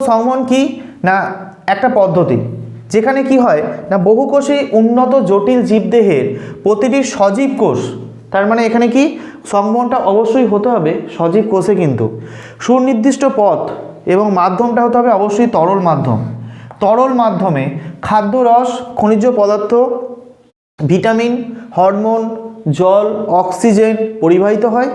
সংবহন কি না একটা পদ্ধতি? যেখানে কি হয়, না বহুকোষী উন্নত জটিল জীবদেহের প্রতিটি সজীব কোষ, তার মানে এখানে কি? সংবহনটা অবশ্যই হতে হবে সজীব কোষে কিন্তু। সুনির্দিষ্ট পথ এবং মাধ্যমটা হতে হবে অবশ্যই তরল মাধ্যম। তরল মাধ্যমে খাদ্য রস, খনিজ পদার্থ, ভিটামিন, হরমোন, জল, অক্সিজেন পরিবাহিত হয়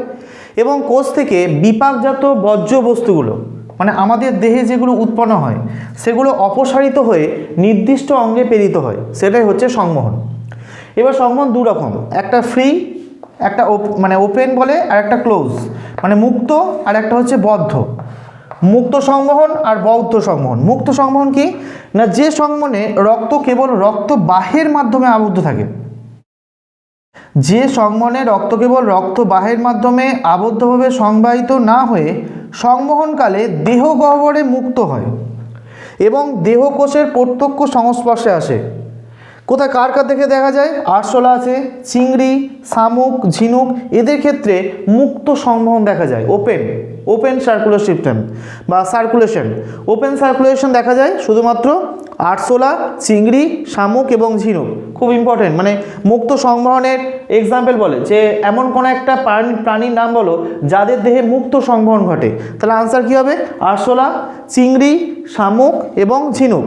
এবং কোষ থেকে বিপাকজাত বর্জ্য বস্তুগুলো মানে আমাদের দেহে যেগুলো উৎপন্ন হয়, সেগুলো অপসারিত হয়ে নির্দিষ্ট অঙ্গে প্রেরিত হয়, সেটাই হচ্ছে সংবহন। এবার সংবহন দু রকম, একটা ফ্রি একটা মানে ওপেন বলে আর একটা ক্লোজ মানে মুক্ত আর একটা হচ্ছে বদ্ধ। মুক্ত সংবহন আর বৌদ্ধ সংবহন। মুক্ত সংবহন কি? না, যে সংবহনে রক্ত কেবল রক্ত বাহের মাধ্যমে আবদ্ধ থাকে, যে সংবহনে রক্ত কেবল রক্ত বাহের মাধ্যমে আবদ্ধভাবে সংবাহিত না হয়ে সংবহনকালে দেহ গহ্বরে মুক্ত হয় এবং দেহকোষের প্রত্যক্ষ সংস্পর্শে আসে। কোথায় কার কার দেখে দেখা যায়? আরশোলা আছে, চিংড়ি, শামুক, ঝিনুক, এদের ক্ষেত্রে মুক্ত সংবহন দেখা যায়। ওপেন ওপেন সার্কুলার সিস্টেম বা সার্কুলেশন ওপেন সার্কুলেশন দেখা যায় শুধুমাত্র আরশোলা, চিংড়ি, শামুক এবং ঝিনুক। খুব ইম্পর্টেন্ট মানে মুক্ত সংবহনের এক্সাম্পল বলে যে এমন কোনো একটা প্রাণী, প্রাণীর নাম বলো যাদের দেহে মুক্ত সংবহন ঘটে। তাহলে আনসার কী হবে? আরশোলা, চিংড়ি, শামুক এবং ঝিনুক।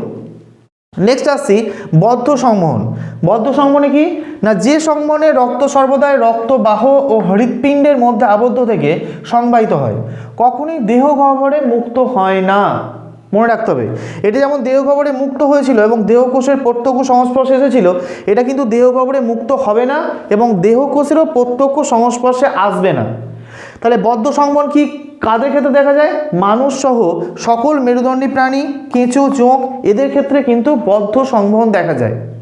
নেক্সট আসছি বদ্ধ সংবহন। বদ্ধ সংবহনে কি? না, যে সংবহনে রক্ত সর্বদাই রক্তবাহ ও হৃৎপিণ্ডের মধ্যে আবদ্ধ থেকে সংবাহিত হয়, কখনোই দেহ গহ্বরে মুক্ত হয় না। মনে রাখতে হবে, এটা যেমন দেহ গহ্বরে মুক্ত হয়েছিল এবং দেহকোষের প্রত্যক্ষ সংস্পর্শে এসেছিল, এটা কিন্তু দেহ গহ্বরে মুক্ত হবে না এবং দেহকোষেরও প্রত্যক্ষ সংস্পর্শে আসবে না। তাহলে বদ্ধ সংবন কি কাদের ক্ষেত্রে দেখা যায়? মানুষ সহ সকল মেরুদণ্ডী প্রাণী, কেঁচো, চোখ, এদের ক্ষেত্রে কিন্তু বদ্ধ সংবহন দেখা যায়।